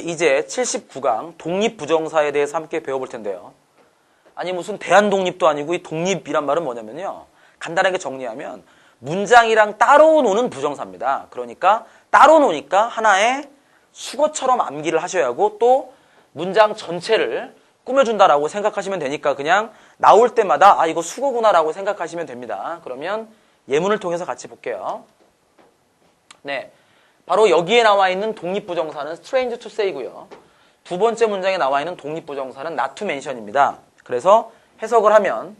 이제 79강 독립부정사에 대해서 함께 배워볼 텐데요. 아니 무슨 대한독립도 아니고 이 독립이란 말은 뭐냐면요. 간단하게 정리하면 문장이랑 따로 노는 부정사입니다. 그러니까 따로 노니까 하나의 수거처럼 암기를 하셔야 하고 또 문장 전체를 꾸며준다라고 생각하시면 되니까 그냥 나올 때마다 아 이거 수거구나라고 생각하시면 됩니다. 그러면 예문을 통해서 같이 볼게요. 네, 바로 여기에 나와 있는 독립부정사는 strange to say고요. 두 번째 문장에 나와 있는 독립부정사는 not to mention입니다. 그래서 해석을 하면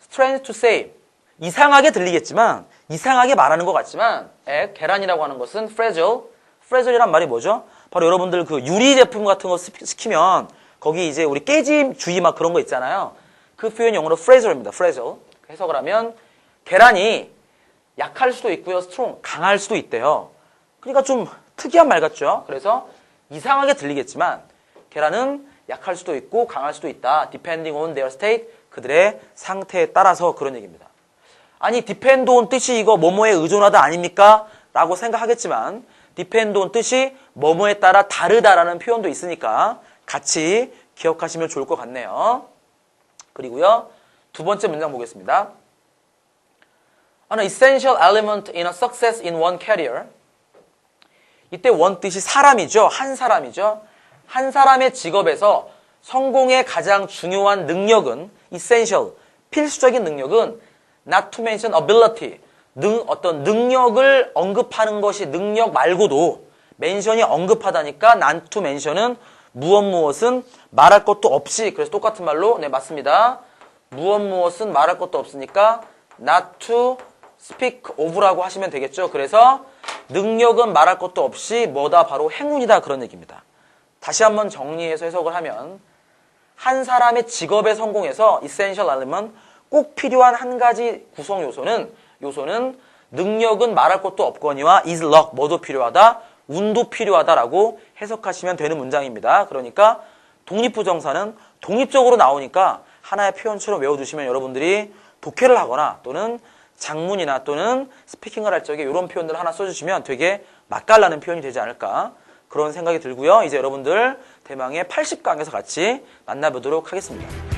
strange to say 이상하게 들리겠지만 이상하게 말하는 것 같지만 에, 계란이라고 하는 것은 fragile fragile이란 말이 뭐죠? 바로 여러분들 그 유리 제품 같은 거 시- 시키면 거기 이제 우리 깨짐 주의 막 그런 거 있잖아요. 그 표현 영어로 fragile입니다. fragile 해석을 하면 계란이 약할 수도 있고요. strong 강할 수도 있대요. 그러니까 좀 특이한 말 같죠? 그래서 이상하게 들리겠지만 계란은 약할 수도 있고 강할 수도 있다. depending on their state 그들의 상태에 따라서 그런 얘기입니다. 아니 depend on 뜻이 이거 뭐뭐에 의존하다 아닙니까? 라고 생각하겠지만 depend on 뜻이 뭐뭐에 따라 다르다라는 표현도 있으니까 같이 기억하시면 좋을 것 같네요. 그리고요. 두 번째 문장 보겠습니다. An essential element in a success in one career. 이때 원 뜻이 사람이죠. 한 사람이죠. 한 사람의 직업에서 성공의 가장 중요한 능력은 essential, 필수적인 능력은 not to mention ability, 능, 어떤 능력을 언급하는 것이 능력 말고도 멘션이 언급하다니까 not to mention은 무엇 무엇은 말할 것도 없이 그래서 똑같은 말로 네 맞습니다. 무엇 무엇은 말할 것도 없으니까 not to speak of라고 하시면 되겠죠. 그래서 능력은 말할 것도 없이 뭐다 바로 행운이다 그런 얘기입니다. 다시 한번 정리해서 해석을 하면 한 사람의 직업에 성공해서 essential element 꼭 필요한 한 가지 구성 요소는 요소는 능력은 말할 것도 없거니와 is luck 뭐도 필요하다 운도 필요하다라고 해석하시면 되는 문장입니다. 그러니까 독립부정사는 독립적으로 나오니까 하나의 표현처럼 외워두시면 여러분들이 독해를 하거나 또는 장문이나 또는 스피킹을 할 적에 이런 표현들을 하나 써주시면 되게 맛깔나는 표현이 되지 않을까 그런 생각이 들고요. 이제 여러분들 대망의 80강에서 같이 만나보도록 하겠습니다.